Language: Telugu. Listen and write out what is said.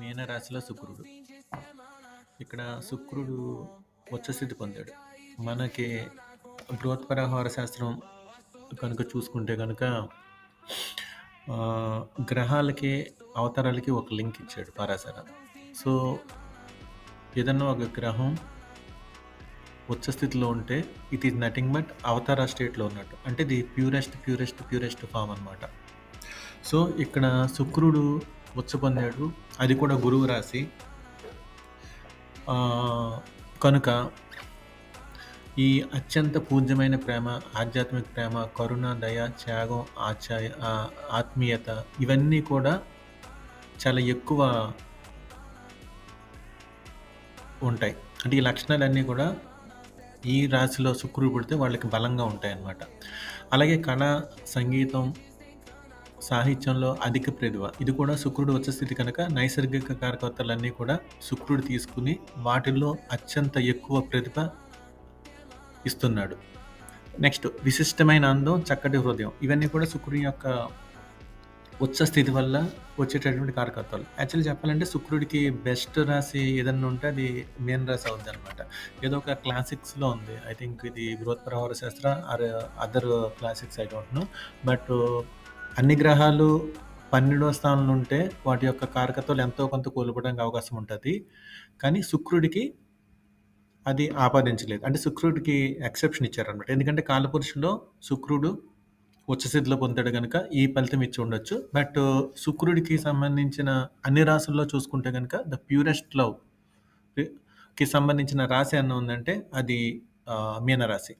మీనరాశిలో శుక్రుడు. ఇక్కడ శుక్రుడు ఉచ్చస్థితి పొందాడు. మనకి బృహత్పరహార శాస్త్రం కనుక చూసుకుంటే కనుక గ్రహాలకి, అవతారాలకి ఒక లింక్ ఇచ్చాడు పరాశర. సో, ఏదన్నా ఒక గ్రహం ఉచ్చ స్థితిలో ఉంటే ఇట్ ఈజ్ నథింగ్ బట్ అవతార స్టేట్‌లో ఉన్నట్టు. అంటే the purest, purest, purest form అనమాట. సో, ఇక్కడ శుక్రుడు పొందాడు. అది కూడా గురువు రాశి. కనుక ఈ అత్యంత పూజ్యమైన ప్రేమ, ఆధ్యాత్మిక ప్రేమ, కరుణ, దయ, త్యాగం, ఆచాయ ఆత్మీయత ఇవన్నీ కూడా చాలా ఎక్కువ ఉంటాయి. అంటే ఈ లక్షణాలన్నీ కూడా ఈ రాశిలో శుక్రుడు పుడితే వాళ్ళకి బలంగా ఉంటాయి అన్నమాట అలాగే కళ, సంగీతం, సాహిత్యంలో అధిక ప్రతిభ. ఇది కూడా శుక్రుడు వచ్చే స్థితి కనుక నైసర్గిక కార్యకర్తలన్నీ కూడా శుక్రుడు తీసుకుని వాటిల్లో అత్యంత ఎక్కువ ప్రతిభ ఇస్తున్నాడు. నెక్స్ట్ విశిష్టమైన అందం, చక్కటి హృదయం. ఇవన్నీ కూడా శుక్రుని యొక్క ఉచ్చ స్థితి వల్ల వచ్చేటటువంటి కార్యకర్తలు యాక్చువల్లీ చెప్పాలంటే శుక్రుడికి బెస్ట్ రాశి ఏదన్నా ఉంటే అది మెయిన్ రాశి అవుద్దనమాట. ఏదో ఒక క్లాసిక్స్‌లో ఉంది. ఐ థింక్ ఇది బృహత్పరహార శాస్త్ర or other classics I don't know. But అన్ని గ్రహాలు 12వ స్థానంలో ఉంటే వాటి యొక్క కారకత్వాలు ఎంతో కొంత కోల్పోవడానికి అవకాశం ఉంటుంది కానీ శుక్రుడికి అది ఆపాదించలేదు. అంటే శుక్రుడికి ఎక్సెప్షన్ ఇచ్చారనమాట. ఎందుకంటే కాలపురుషులో శుక్రుడు ఉచ్చసిద్ధిలో పొందాడు కనుక ఈ ఫలితం ఇచ్చి ఉండొచ్చు. బట్ శుక్రుడికి సంబంధించిన అన్ని రాశుల్లో చూసుకుంటే కనుక ద ప్యూరెస్ట్ లవ్కి సంబంధించిన రాశి అన్న ఉందంటే అది మీన మీనరాశి.